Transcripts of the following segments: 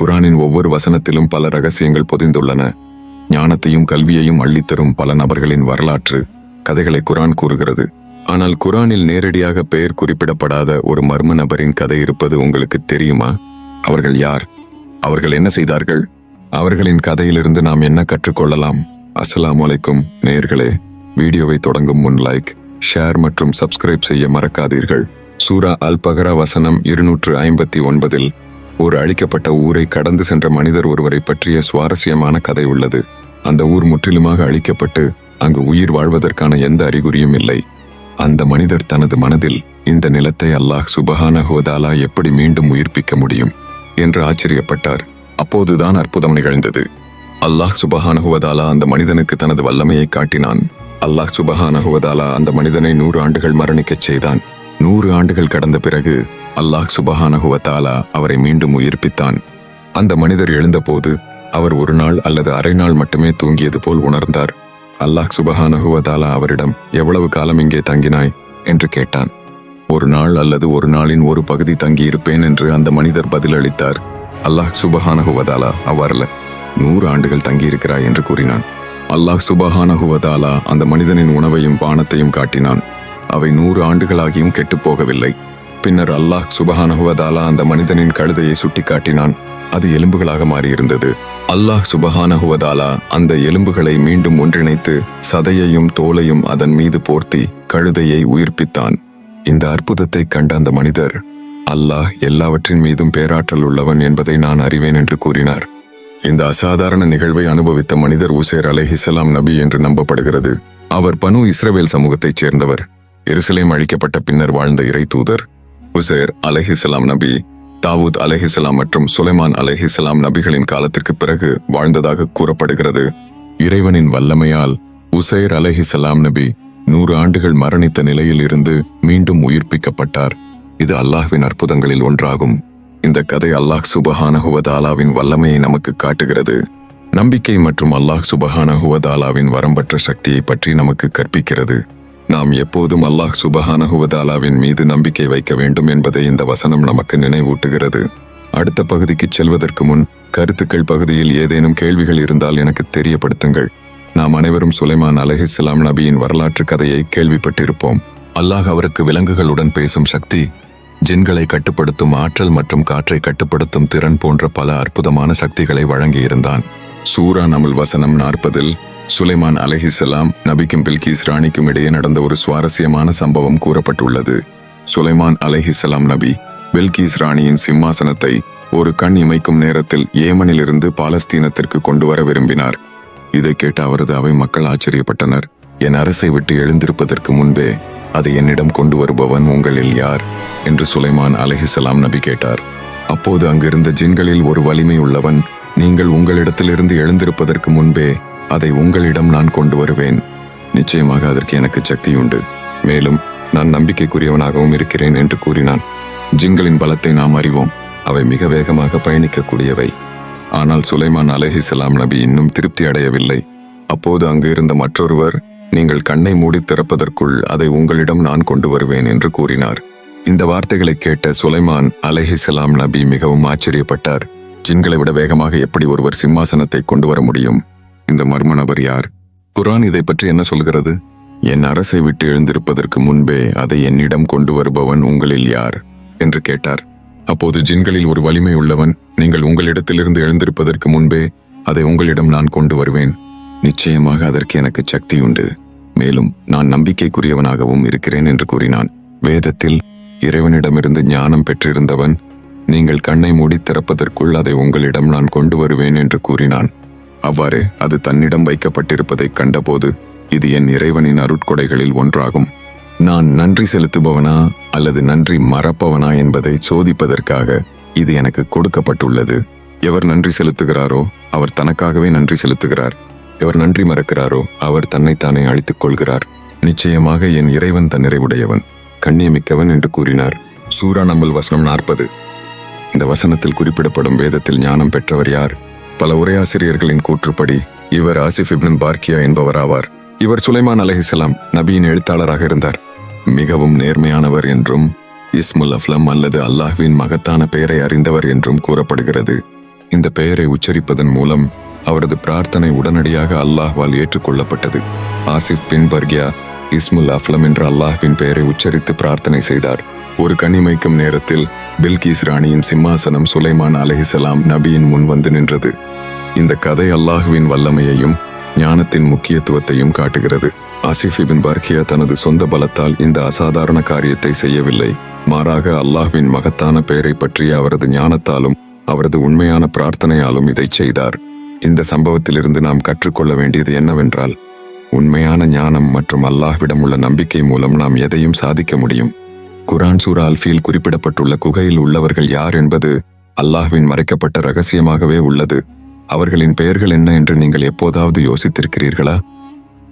குரானின் ஒவ்வொரு வசனத்திலும் பல ரகசியங்கள் பொதிந்துள்ளன. ஞானத்தையும் கல்வியையும் அள்ளித்தரும் பல நபர்களின் வரலாற்று கதைகளை குரான் கூறுகிறது. ஆனால் குரானில் நேரடியாக பெயர் குறிப்பிடப்படாத ஒரு மர்ம நபரின் கதை இருப்பது உங்களுக்கு தெரியுமா? அவர்கள் யார்? அவர்கள் என்ன செய்தார்கள்? அவர்களின் கதையிலிருந்து நாம் என்ன கற்றுக்கொள்ளலாம்? அஸ்லாம் அலைக்கும் நேயர்களே வீடியோவை தொடங்கும் முன் லைக் ஷேர் மற்றும் சப்ஸ்கிரைப் செய்ய மறக்காதீர்கள். சூரா அல் பகரா வசனம் இருநூற்று ஐம்பத்தி ஒன்பதில் ஒரு அழிக்கப்பட்ட ஊரை கடந்து சென்ற மனிதர் ஒருவரை பற்றிய சுவாரஸ்யமான கதை உள்ளது. அந்த ஊர் முற்றிலுமாக அழிக்கப்பட்டு அங்கு உயிர் வாழ்வதற்கான எந்த அறிகுறியும் இல்லை. அந்த மனிதர் தனது மனதில் இந்த நிலத்தை அல்லாஹ் சுபஹான ஹோதாலா எப்படி மீண்டும் உயிர்ப்பிக்க முடியும்? என்று ஆச்சரியப்பட்டார். அப்போதுதான் அற்புதம் நிகழ்ந்தது. அல்லாஹ் சுபஹானஹுவதாலா அந்த மனிதனுக்கு தனது வல்லமையை காட்டினான். அல்லாஹ் சுபஹானஹுவதாலா அந்த மனிதனை நூறு ஆண்டுகள் மரணிக்கச் செய்தான். நூறு ஆண்டுகள் கடந்த பிறகு அல்லாஹ் சுபஹானகுவத்தாலா அவரை மீண்டும் உயிர்ப்பித்தான். அந்த மனிதர் எழுந்தபோது அவர் ஒரு நாள் அல்லது அரை நாள் மட்டுமே தூங்கியது போல் உணர்ந்தார். அல்லாஹ் சுபஹானகுவதாலா அவரிடம் எவ்வளவு காலம் இங்கே தங்கினாய்? என்று கேட்டான். ஒரு நாள் அல்லது ஒரு நாளின் ஒரு பகுதி தங்கியிருப்பேன் என்று அந்த மனிதர் பதிலளித்தார். அல்லாஹ் சுபஹானகுவதாலா அவ்வாறல்ல நூறு ஆண்டுகள் தங்கியிருக்கிறாய் என்று கூறினான். அல்லாஹ் சுபஹானகுவதாலா அந்த மனிதனின் உணவையும் பானத்தையும் காட்டினான். அவை நூறு ஆண்டுகளாகியும் கெட்டுப் போகவில்லை. பின்னர் அல்லாஹ் சுபஹானஹுவதாலா அந்த மனிதனின் கழுதையை சுட்டிக்காட்டினான். அது எலும்புகளாக மாறியிருந்தது. அல்லாஹ் சுபஹானஹுவதாலா அந்த எலும்புகளை மீண்டும் ஒன்றிணைத்து சதையையும் தோலையும் அதன் மீது போர்த்தி கழுதையை உயிர்ப்பித்தான். இந்த அற்புதத்தை கண்ட அந்த மனிதர் அல்லாஹ் எல்லாவற்றின் மீதும் பேராற்றல் உள்ளவன் என்பதை நான் அறிவேன் என்று கூறினார். இந்த அசாதாரண நிகழ்வை அனுபவித்த மனிதர் உசேர் அலைஹிசலாம் நபி என்று நம்பப்படுகிறது. அவர் பனு இஸ்ரவேல் சமூகத்தைச் சேர்ந்தவர். எருசலேம் அழிக்கப்பட்ட பின்னர் வாழ்ந்த இறை தூதர். உசேர் அலஹிசலாம் நபி தாவூத் அலஹிசலாம் மற்றும் சுலைமான் அலஹிசலாம் நபிகளின் காலத்திற்கு பிறகு வாழ்ந்ததாக கூறப்படுகிறது. இறைவனின் வல்லமையால் உசைர் அலஹிசலாம் நபி நூறு ஆண்டுகள் மரணித்த நிலையில் இருந்து மீண்டும் உயிர்ப்பிக்கப்பட்டார். இது அல்லாஹ்வின் அற்புதங்களில் ஒன்றாகும். இந்த கதை அல்லாஹ் சுபஹானஹுவதாலாவின் வல்லமையை நமக்கு காட்டுகிறது. நம்பிக்கை மற்றும் அல்லாஹ் சுபஹானஹுவதாலாவின் வரம்பற்ற சக்தியை பற்றி நமக்கு கற்பிக்கிறது. நாம் எப்போதும் அல்லாஹ் சுபஹானஹுவதாலாவின் மீது நம்பிக்கை வைக்க வேண்டும் என்பதை இந்த வசனம் நமக்கு நினைவூட்டுகிறது. அடுத்த பகுதிக்கு செல்வதற்கு முன் கருத்துக்கள் பகுதியில் ஏதேனும் கேள்விகள் இருந்தால் எனக்கு தெரியப்படுத்துங்கள். நாம் அனைவரும் சுலைமான் அலஹிஸ்லாம் நபியின் வரலாற்று கதையை கேள்விப்பட்டிருப்போம். அல்லாஹ் அவருக்கு விலங்குகளுடன் பேசும் சக்தி ஜின்களை கட்டுப்படுத்தும் ஆற்றல் மற்றும் காற்றை கட்டுப்படுத்தும் திறன் போன்ற பல அற்புதமான சக்திகளை வழங்கியிருந்தான். சூரா நமுல் வசனம் நாற்பதில் சுலைமான் அலஹிசலாம் நபிக்கும் பில்கிஸ் ராணிக்கும் இடையே நடந்த ஒரு சுவாரஸ்யமான சம்பவம் கூறப்பட்டுள்ளது. சுலைமான் அலஹிசலாம் நபி பில்கிஸ் ராணியின் சிம்மாசனத்தை ஒரு கண் இமைக்கும் நேரத்தில் ஏமனிலிருந்து பாலஸ்தீனத்திற்கு கொண்டு வர விரும்பினார். இதை கேட்ட அவரது அவை மக்கள் ஆச்சரியப்பட்டனர். என் அரசை விட்டு எழுந்திருப்பதற்கு முன்பே அதை என்னிடம் கொண்டு வருபவன் உங்களில் யார்? என்று சுலைமான் அலஹிசலாம் நபி கேட்டார். அப்போது அங்கிருந்த ஜின்களில் ஒரு வலிமை உள்ளவன் நீங்கள் உங்களிடத்திலிருந்து எழுந்திருப்பதற்கு முன்பே அதை உங்களிடம் நான் கொண்டு வருவேன். நிச்சயமாக அதற்கு எனக்கு சக்தியுண்டு. மேலும் நான் நம்பிக்கைக்குரியவனாகவும் இருக்கிறேன் என்று கூறினான். ஜிங்களின் பலத்தை நாம் அறிவோம். அவை மிக வேகமாக பயணிக்கக்கூடியவை. ஆனால் சுலைமான் அலஹிசலாம் நபி இன்னும் திருப்தி அடையவில்லை. அப்போது அங்கு இருந்த மற்றொருவர் நீங்கள் கண்ணை மூடி திறப்பதற்குள் அதை உங்களிடம் நான் கொண்டு வருவேன் என்று கூறினார். இந்த வார்த்தைகளை கேட்ட சுலைமான் அலைஹிசலாம் நபி மிகவும் ஆச்சரியப்பட்டார். ஜின்களை விட வேகமாக எப்படி ஒருவர் சிம்மாசனத்தை கொண்டு வர முடியும்? இந்த மர்ம நபர் யார்? குரான் இதை பற்றி என்ன சொல்கிறது? என் அரசை விட்டு எழுந்திருப்பதற்கு முன்பே அதை என்னிடம் கொண்டு வருபவன் உங்களில் யார்? என்று கேட்டார். அப்போது ஜின்களில் ஒரு வலிமை உள்ளவன் நீங்கள் உங்களிடத்திலிருந்து எழுந்திருப்பதற்கு முன்பே அதை உங்களிடம் நான் கொண்டு வருவேன். நிச்சயமாக அதற்கு எனக்கு சக்தி உண்டு. மேலும் நான் நம்பிக்கைக்குரியவனாகவும் இருக்கிறேன் என்று கூறினான். வேதத்தில் இறைவனிடமிருந்து ஞானம் பெற்றிருந்தவன் நீங்கள் கண்ணை மூடி திறப்பதற்குள் அதை உங்களிடம் நான் கொண்டு வருவேன் என்று கூறினான். அவ்வாறே அது தன்னிடம் வைக்கப்பட்டிருப்பதைக் கண்டபோது இது என் இறைவனின் அருட்கொடைகளில் ஒன்றாகும். நான் நன்றி செலுத்துபவனா அல்லது நன்றி மறப்பவனா என்பதை சோதிப்பதற்காக இது எனக்கு கொடுக்கப்பட்டுள்ளது. எவர் நன்றி செலுத்துகிறாரோ அவர் தனக்காகவே நன்றி செலுத்துகிறார். எவர் நன்றி மறக்கிறாரோ அவர் தன்னைத்தானே அழித்துக் கொள்கிறார். நிச்சயமாக என் இறைவன் தன்னிறைவுடையவன் கண்ணியமிக்கவன் என்று கூறினார். சூரா நம்பல் வசனம் நாற்பது. இந்த வசனத்தில் குறிப்பிடப்படும் வேதத்தில் ஞானம் பெற்றவர் யார்? பல உரையாசிரியர்களின் கூற்றுப்படி இவர் ஆசிஃப் இப்னன் பார்க்கியா என்பவர் ஆவார் இவர் சுலைமான் அலைஹிசலாம் நபியின் எழுத்தாளராக இருந்தார். மிகவும் நேர்மையானவர் என்றும் இஸ்முல் அஃப்லம் அல்லது அல்லாஹ்வின் மகத்தான பெயரை அறிந்தவர் என்றும் கூறப்படுகிறது. இந்த பெயரை உச்சரிப்பதன் மூலம் அவரது பிரார்த்தனை உடனடியாக அல்லாஹ்வால் ஏற்றுக்கொள்ளப்பட்டது. ஆசிஃப் பின் பர்கியா இஸ்முல் அஃப்லம் என்ற அல்லாஹ்வின் பெயரை உச்சரித்து பிரார்த்தனை செய்தார். ஒரு கண்ணிமைக்கும் நேரத்தில் பில்கிஸ் ராணியின் சிம்மாசனம் சுலைமான் அலஹிசலாம் நபியின் முன் வந்து நின்றது. இந்த கதை அல்லாஹுவின் வல்லமையையும் ஞானத்தின் முக்கியத்துவத்தையும் காட்டுகிறது. ஆசிஃப் இபின் பர்கியா தனது சொந்த பலத்தால் இந்த அசாதாரண காரியத்தை செய்யவில்லை. மாறாக அல்லாஹ்வின் மகத்தான பெயரை பற்றிய அவரது ஞானத்தாலும் அவரது உண்மையான பிரார்த்தனையாலும் இதை செய்தார். இந்த சம்பவத்திலிருந்து நாம் கற்றுக்கொள்ள வேண்டியது என்னவென்றால் உண்மையான ஞானம் மற்றும் அல்லாஹ்விடம் உள்ள நம்பிக்கை மூலம் நாம் எதையும் சாதிக்க முடியும். குரான் சூரா அல்ஃபீல் குறிப்பிடப்பட்டுள்ள குகையில் உள்ளவர்கள் யார் என்பது அல்லாஹ்வின் மறைக்கப்பட்ட ரகசியமாகவே உள்ளது. அவர்களின் பெயர்கள் என்ன என்று நீங்கள் எப்போதாவது யோசித்திருக்கிறீர்களா?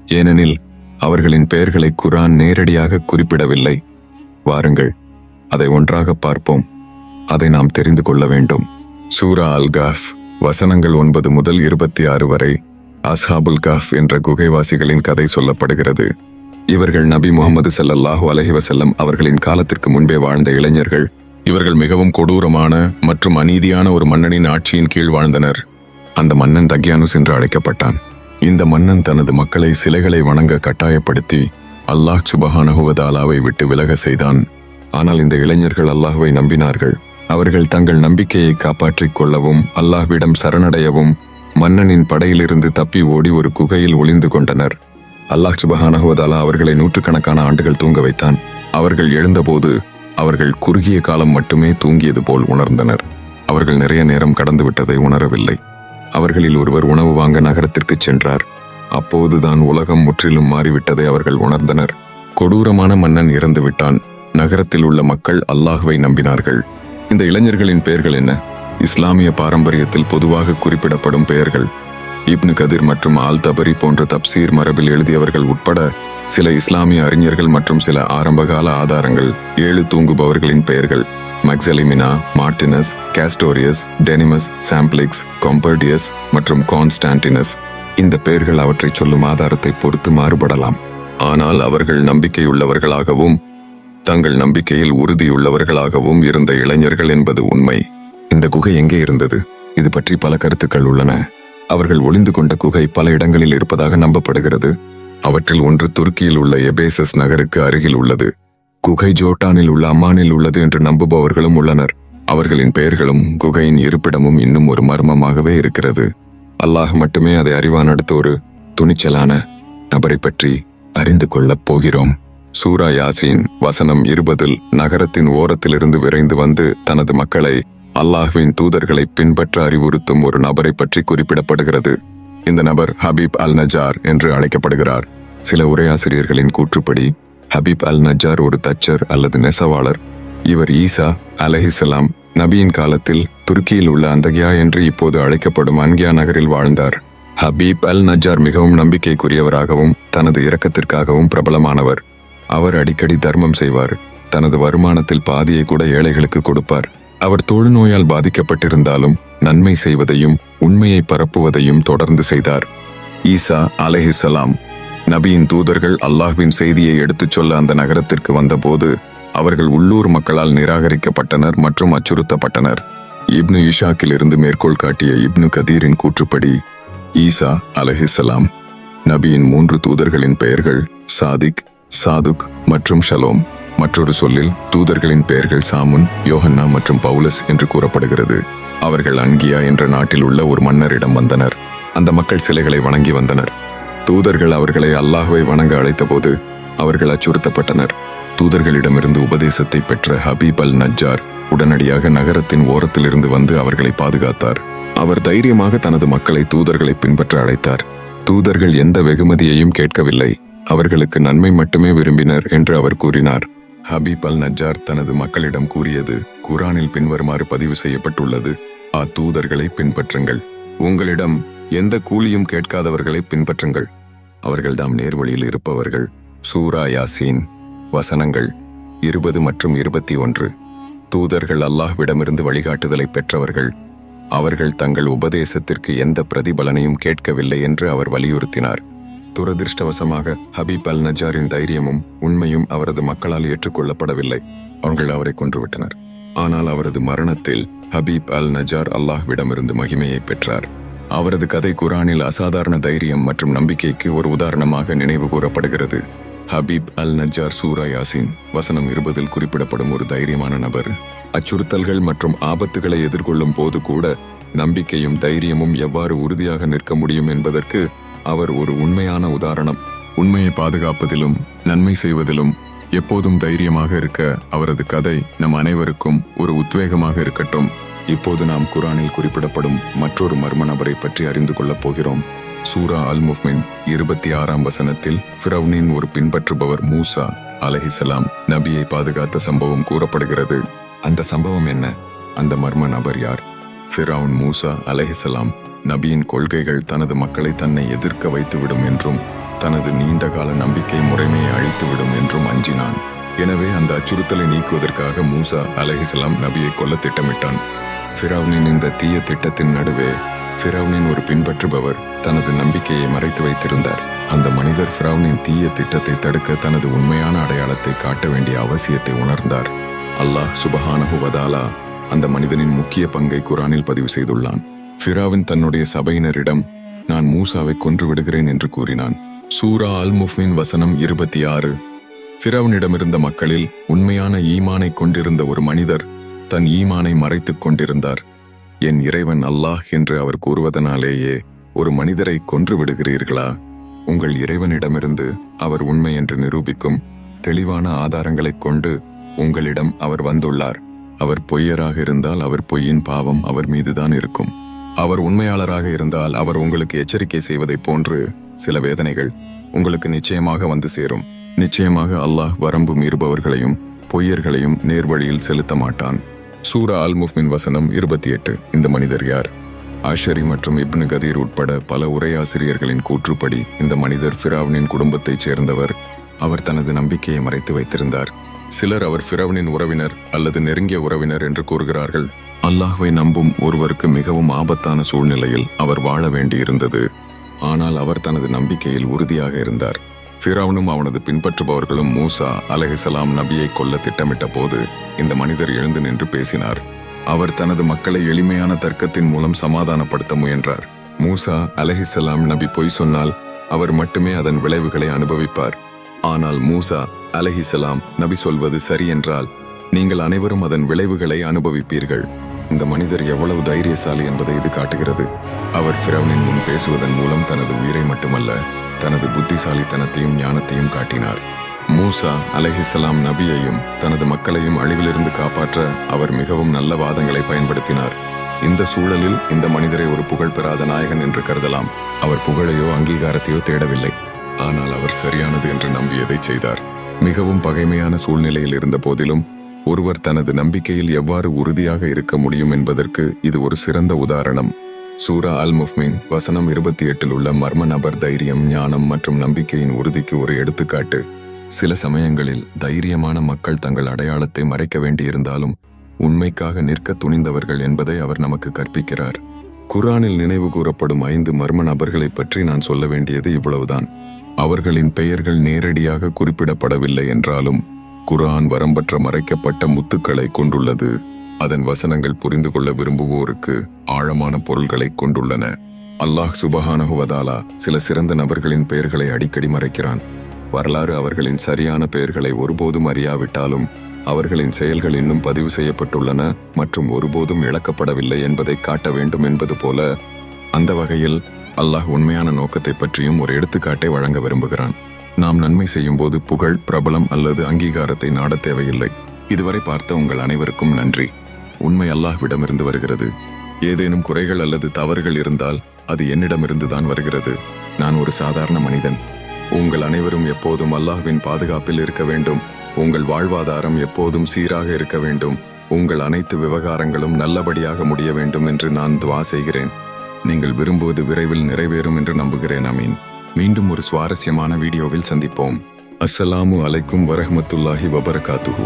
ஏனெனில் அவர்களின் பெயர்களை குரான் நேரடியாக குறிப்பிடவில்லை. வாருங்கள் அதை ஒன்றாக பார்ப்போம். அதை நாம் தெரிந்து கொள்ள வேண்டும். சூரா அல் காஃப் வசனங்கள் ஒன்பது முதல் இருபத்தி ஆறு வரை அஸ்ஹாபுல் காஃப் என்ற குகைவாசிகளின் கதை சொல்லப்படுகிறது. இவர்கள் நபி முகமது சல்லல்லாஹு அலைஹி வஸல்லம் அவர்களின் காலத்திற்கு முன்பே வாழ்ந்த இளைஞர்கள். இவர்கள் மிகவும் கொடூரமான மற்றும் அநீதியான ஒரு மன்னனின் ஆட்சியின் கீழ் வாழ்ந்தனர். அந்த மன்னன் தக்யானுஸ் என்று அழைக்கப்பட்டான். இந்த மன்னன் தனது மக்களை சிலைகளை வணங்க கட்டாயப்படுத்தி அல்லாஹ் சுபஹானஹுவதாலாவை விட்டு விலக செய்தான். ஆனால் இந்த இளைஞர்கள் அல்லாஹுவை நம்பினார்கள். அவர்கள் தங்கள் நம்பிக்கையை காப்பாற்றிக் கொள்ளவும் அல்லாஹ்விடம் சரணடையவும் மன்னனின் படையிலிருந்து தப்பி ஓடி ஒரு குகையில் ஒளிந்து கொண்டனர். அல்லாஹ் சுபஹானஹுவதாலா அவர்களை நூற்றுக்கணக்கான ஆண்டுகள் தூங்க வைத்தான். அவர்கள் எழுந்தபோது அவர்கள் குறுகிய காலம் மட்டுமே தூங்கியது போல் உணர்ந்தனர். அவர்கள் நிறைய நேரம் கடந்து விட்டதை உணரவில்லை. அவர்களில் ஒருவர் உணவு வாங்க நகரத்திற்கு சென்றார். அப்போதுதான் உலகம் முற்றிலும் மாறிவிட்டதை அவர்கள் உணர்ந்தனர். கொடூரமான மன்னன் இறந்து விட்டான். நகரத்தில் உள்ள மக்கள் அல்லாஹுவை நம்பினார்கள். இந்த இளைஞர்களின் பெயர்கள் என்ன? இஸ்லாமிய பாரம்பரியத்தில் பொதுவாக குறிப்பிடப்படும் பெயர்கள் இப்னு கதிர் மற்றும் ஆல் தபரி போன்ற தப்சீர் மரபில் எழுதியவர்கள் உட்பட சில இஸ்லாமிய அறிஞர்கள் மற்றும் சில ஆரம்பகால ஆதாரங்கள் ஏழு தூங்குபவர்களின் பெயர்கள் மக்சலிமினா மார்டினஸ் கேஸ்டோரியஸ் டெனிமஸ் சாம்பிளிக்ஸ் கொம்பர்டியஸ் மற்றும் கான்ஸ்டான்டினஸ் இந்த பெயர்கள் அவற்றைச் சொல்லும் ஆதாரத்தை பொறுத்து மாறுபடலாம். ஆனால் அவர்கள் நம்பிக்கையுள்ளவர்களாகவும் தங்கள் நம்பிக்கையில் உறுதியுள்ளவர்களாகவும் இருந்த இளைஞர்கள் என்பது உண்மை. இந்த குகை எங்கே இருந்தது? இது பற்றி பல கருத்துக்கள் உள்ளன. அவர்கள் ஒளிந்து கொண்ட குகை பல இடங்களில் இருப்பதாக நம்பப்படுகிறது. அவற்றில் ஒன்று துருக்கியில் உள்ள எபேசஸ் நகருக்கு அருகில் உள்ளது. குகை ஜோட்டானில் உள்ள அம்மானில் உள்ளது என்று நம்புபவர்களும் உள்ளனர். அவர்களின் பெயர்களும் குகையின் இருப்பிடமும் இன்னும் ஒரு மர்மமாகவே இருக்கிறது. அல்லாஹ் மட்டுமே அதை அறிவான் அடுத்த ஒரு துணிச்சலான நபரை பற்றி அறிந்து கொள்ளப் போகிறோம். சூரா யாசின் வசனம் இருபதில் நகரத்தின் ஓரத்திலிருந்து விரைந்து வந்து தனது மக்களை அல்லாஹ்வின் தூதர்களை பின்பற்ற அறிவுறுத்தும் ஒரு நபரை பற்றி குறிப்பிடப்படுகிறது. இந்த நபர் ஹபீப் அல் நஜார் என்று அழைக்கப்படுகிறார். சில உரையாசிரியர்களின் கூற்றுப்படி ஹபீப் அல் நஜார் ஒரு தச்சர் அல்லது நெசவாளர். இவர் ஈசா அலஹிசலாம் நபியின் காலத்தில் துருக்கியில் உள்ள அந்தகியா என்று இப்போது அழைக்கப்படும் அன்கியா நகரில் வாழ்ந்தார். ஹபீப் அல் நஜார் மிகவும் நம்பிக்கைக்குரியவராகவும் தனது இரக்கத்திற்காகவும் பிரபலமானவர். அவர் அடிக்கடி தர்மம் செய்வார். தனது வருமானத்தில் பாதியை கூட ஏழைகளுக்கு கொடுப்பார். அவர் தொழுநோயால் பாதிக்கப்பட்டிருந்தாலும் நன்மை செய்வதையும் உண்மையை பரப்புவதையும் தொடர்ந்து செய்தார். ஈசா அலஹிசலாம் நபியின் தூதர்கள் அல்லாஹ்வின் செய்தியை எடுத்துச் சொல்ல அந்த நகரத்திற்கு வந்தபோது அவர்கள் உள்ளூர் மக்களால் நிராகரிக்கப்பட்டனர் மற்றும் அச்சுறுத்தப்பட்டனர். இப்னு இஷாக்கிலிருந்து மேற்கோள் காட்டிய இப்னு கதீரின் கூற்றுப்படி ஈசா அலஹிசலாம் நபியின் மூன்று தூதர்களின் பெயர்கள் சாதிக் சாதுக் மற்றும் ஷலோம். மற்றொரு சொல்லில் தூதர்களின் பெயர்கள் சாமுன் யோஹன்னா மற்றும் பவுலஸ் என்று கூறப்படுகிறது. அவர்கள் அன்கியா என்ற நாட்டில் உள்ள ஒரு மன்னரிடம் வந்தனர். அந்த மக்கள் சிலைகளை வணங்கி வந்தனர். தூதர்கள் அவர்களை அல்லாஹுவை வணங்க அழைத்தபோது அவர்கள் அச்சுறுத்தப்பட்டனர். தூதர்களிடமிருந்து உபதேசத்தை பெற்ற ஹபீப் அல் நஜ்ஜார் உடனடியாக நகரத்தின் ஓரத்திலிருந்து வந்து அவர்களை பாதுகாத்தார். அவர் தைரியமாக தனது மக்களை தூதர்களை பின்பற்ற அழைத்தார். தூதர்கள் எந்த வெகுமதியையும் கேட்கவில்லை. அவர்களுக்கு நன்மை மட்டுமே விரும்பினர் என்று அவர் கூறினார். ஹபீப் அல் நஜார் தனது மக்களிடம் கூறியது குரானில் பின்வருமாறு பதிவு செய்யப்பட்டுள்ளது. அத்தூதர்களை பின்பற்றுங்கள். உங்களிடம் எந்த கூலியும் கேட்காதவர்களை பின்பற்றுங்கள். அவர்கள்தாம் நேர்வழியில் இருப்பவர்கள். சூரா யாசீன். வசனங்கள் இருபது மற்றும் இருபத்தி ஒன்று. தூதர்கள் அல்லாஹ்விடமிருந்து வழிகாட்டுதலை பெற்றவர்கள். அவர்கள் தங்கள் உபதேசத்திற்கு எந்த பிரதிபலனையும் கேட்கவில்லை என்று அவர் வலியுறுத்தினார். துரதிர்ஷ்டவசமாக ஹபீப் அல் நஜாரின் தைரியமும் உண்மையும் அவரது மக்களால் ஏற்றுக்கொள்ளப்படவில்லை. அவர்கள் அவரை கொன்றுவிட்டனர். ஆனால் அவரது மரணத்தில் ஹபீப் அல் நஜார் அல்லாஹ்விடமிருந்து மகிமையை பெற்றார். அவரது கதை குரானில் அசாதாரண தைரியம் மற்றும் நம்பிக்கைக்கு ஒரு உதாரணமாக நினைவு கூறப்படுகிறது. ஹபீப் அல் நஜார் சூரா யாசின் வசனம் இருபதில் குறிப்பிடப்படும் ஒரு தைரியமான நபர். அச்சுறுத்தல்கள் மற்றும் ஆபத்துகளை எதிர்கொள்ளும் போது கூட நம்பிக்கையும் தைரியமும் எவ்வாறு உறுதியாக நிற்க முடியும் என்பதற்கு அவர் ஒரு உண்மையான உதாரணம். உண்மையை பாதுகாப்பதிலும் நன்மை செய்வதிலும் எப்போதும் தைரியமாக இருக்க அவரது கதை நம் அனைவருக்கும் ஒரு உத்வேகமாக இருக்கட்டும். இப்போது நாம் குரானில் குறிப்பிடப்படும் மற்றொரு மர்ம நபரை பற்றி அறிந்து கொள்ளப் போகிறோம். சூரா அல் முஃமின் இருபத்தி ஆறாம் வசனத்தில் ஃபிரௌனின் ஒரு பின்பற்றுபவர் மூசா அலஹிசலாம் நபியை பாதுகாத்த சம்பவம் கூறப்படுகிறது. அந்த சம்பவம் என்ன? அந்த மர்ம நபர் யார்? ஃபிரவுன் மூசா அலஹிசலாம் நபியின் கொள்கைகள் தனது மக்களை தன்னை எதிர்க்க வைத்துவிடும் என்றும் தனது நீண்டகால நம்பிக்கை முறைமையை அழித்துவிடும் என்றும் அஞ்சினான். எனவே அந்த அச்சுறுத்தலை நீக்குவதற்காக மூசா அலஹிஸ்லாம் நபியை கொல்ல திட்டமிட்டான். ஃபிரவுனின் இந்த தீய திட்டத்தின் நடுவே ஃபிரவுனின் ஒரு பின்பற்றுபவர் தனது நம்பிக்கையை மறைத்து வைத்திருந்தார். அந்த மனிதர் ஃபிரவுனின் தீய திட்டத்தை தடுக்க தனது உண்மையான அடையாளத்தை காட்ட வேண்டிய அவசியத்தை உணர்ந்தார். அல்லாஹ் சுபஹானஹு வதாலா அந்த மனிதனின் முக்கிய பங்கை குரானில் பதிவு செய்துள்ளான். ஃபிராவின் தன்னுடைய சபையினரிடம் நான் மூசாவை கொன்று விடுகிறேன் என்று கூறினான். சூரா அல் முஃபின் வசனம் இருபத்தி ஆறு ஃபிரௌனிடமிருந்த மக்களில் உண்மையான ஈமானை கொண்டிருந்த ஒரு மனிதர் தன் ஈமானை மறைத்துக் கொண்டிருந்தார். என் இறைவன் அல்லாஹ் என்று அவர் கூறுவதனாலேயே ஒரு மனிதரை கொன்று விடுகிறீர்களா? உங்கள் இறைவனிடமிருந்து அவர் உண்மை என்று நிரூபிக்கும் தெளிவான ஆதாரங்களைக் கொண்டு உங்களிடம் அவர் வந்துள்ளார். அவர் பொய்யராக இருந்தால் அவர் பொய்யின் பாவம் அவர் மீதுதான் இருக்கும். அவர் உண்மையாளராக இருந்தால் அவர் உங்களுக்கு எச்சரிக்கை செய்வதைப் போன்று சில வேதனைகள் உங்களுக்கு நிச்சயமாக வந்து சேரும். நிச்சயமாக அல்லாஹ் வரம்பு மீறுபவர்களையும் பொய்யர்களையும் நேர்வழியில் செலுத்த மாட்டான். சூரா அல் முஃமின் வசனம் இருபத்தி எட்டு. இந்த மனிதர் யார்? ஆஷரி மற்றும் இப்னு கதீர் உட்பட பல உரையாசிரியர்களின் கூற்றுப்படி இந்த மனிதர் ஃபிராவ்னின் குடும்பத்தைச் சேர்ந்தவர். அவர் தனது நம்பிக்கையை மறைத்து வைத்திருந்தார். சிலர் அவர் ஃபிரவனின் உறவினர் அல்லது நெருங்கிய உறவினர் என்று கூறுகிறார்கள். அல்லாஹ்வை நம்பும் ஒருவருக்கு மிகவும் ஆபத்தான சூழ்நிலையில் அவர் வாழ வேண்டியிருந்தது. ஆனால் அவர் தனது நம்பிக்கையில் உறுதியாக இருந்தார். ஃபிராவனும் அவனது பின்பற்றுபவர்களும் மூசா அலஹிசலாம் நபியை கொல்ல திட்டமிட்ட போது இந்த மனிதர் எழுந்து நின்று பேசினார். அவர் தனது மக்களை எளிமையான தர்க்கத்தின் மூலம் சமாதானப்படுத்த முயன்றார். மூசா அலஹிசலாம் நபி பொய் சொன்னால் அவர் மட்டுமே அதன் விளைவுகளை அனுபவிப்பார். ஆனால் மூசா அலஹிசலாம் நபி சொல்வது சரி என்றால் நீங்கள் அனைவரும் அதன் விளைவுகளை அனுபவிப்பீர்கள். இந்த மனிதர் எவ்வளவு தைரியசாலி என்பதை இது காட்டுகிறது. அவர் ஃபிரௌனின் முன் பேசுவதன் மூலம் தனது உயிரை மட்டுமல்ல தனது புத்திசாலித்தனத்தையும் ஞானத்தையும் காட்டினார். மூசா அலஹிசலாம் நபியையும் தனது மக்களையும் அழிவிலிருந்து காப்பாற்ற அவர் மிகவும் நல்ல வாதங்களை பயன்படுத்தினார். இந்த சூழலில் இந்த மனிதரை ஒரு புகழ் பெறாத நாயகன் என்று கருதலாம். அவர் புகழையோ அங்கீகாரத்தையோ தேடவில்லை. ஆனால் அவர் சரியானது என்று நம்பியதை செய்தார். மிகவும் பகைமையான சூழ்நிலையில் இருந்த போதிலும் ஒருவர் தனது நம்பிக்கையில் எவ்வாறு உறுதியாக இருக்க முடியும் என்பதற்கு இது ஒரு சிறந்த உதாரணம். சூரா அல் முஃப்மின் வசனம் இருபத்தி எட்டில் உள்ள மர்ம நபர் தைரியம் ஞானம் மற்றும் நம்பிக்கையின் உறுதிக்கு ஒரு எடுத்துக்காட்டு. சில சமயங்களில் தைரியமான மக்கள் தங்கள் அடையாளத்தை மறைக்க வேண்டியிருந்தாலும் உண்மைக்காக நிற்க துணிந்தவர்கள் என்பதை அவர் நமக்கு கற்பிக்கிறார். குரானில் நினைவு கூறப்படும் ஐந்து மர்ம நபர்களை பற்றி நான் சொல்ல வேண்டியது இவ்வளவுதான். அவர்களின் பெயர்கள் நேரடியாக குறிப்பிடப்படவில்லை என்றாலும் குரான் வரம்பற்ற மறைக்கப்பட்ட முத்துக்களை கொண்டுள்ளது. அதன் வசனங்கள் புரிந்து கொள்ள விரும்புவோருக்கு ஆழமான பொருள்களை கொண்டுள்ளன. அல்லாஹ் சுபஹானகுவதாலா சில சிறந்த நபர்களின் பெயர்களை அடிக்கடி மறைக்கிறான். வரலாறு அவர்களின் சரியான பெயர்களை ஒருபோதும் அறியாவிட்டாலும் அவர்களின் செயல்கள் இன்னும் பதிவு செய்யப்பட்டுள்ளன மற்றும் ஒருபோதும் இழக்கப்படவில்லை என்பதை காட்ட வேண்டும் என்பது போல அந்த வகையில் அல்லாஹ் உண்மையான நோக்கத்தை பற்றியும் ஒரு எடுத்துக்காட்டை வழங்க விரும்புகிறான். நாம் நன்மை செய்யும் போது புகழ் பிரபலம் அல்லது அங்கீகாரத்தை நாட தேவையில்லை. இதுவரை பார்த்த உங்கள் அனைவருக்கும் நன்றி. உண்மை அல்லாஹ்விடமிருந்து வருகிறது. ஏதேனும் குறைகள் அல்லது தவறுகள் இருந்தால் அது என்னிடமிருந்து தான் வருகிறது. நான் ஒரு சாதாரண மனிதன். உங்கள் அனைவரும் எப்போதும் அல்லாஹ்வின் பாதுகாப்பில் இருக்க வேண்டும். உங்கள் வாழ்வாதாரம் எப்போதும் சீராக இருக்க வேண்டும். உங்கள் அனைத்து விவகாரங்களும் நல்லபடியாக முடிய வேண்டும் என்று நான் துவா செய்கிறேன். நீங்கள் விரும்புவது விரைவில் நிறைவேறும் என்று நம்புகிறேன். அமீன் மீண்டும் ஒரு சுவாரஸ்யமான வீடியோவில் சந்திப்போம். அஸ்ஸலாமு அலைக்கும் வரஹமத்துல்லாஹி வபரகாத்துஹூ.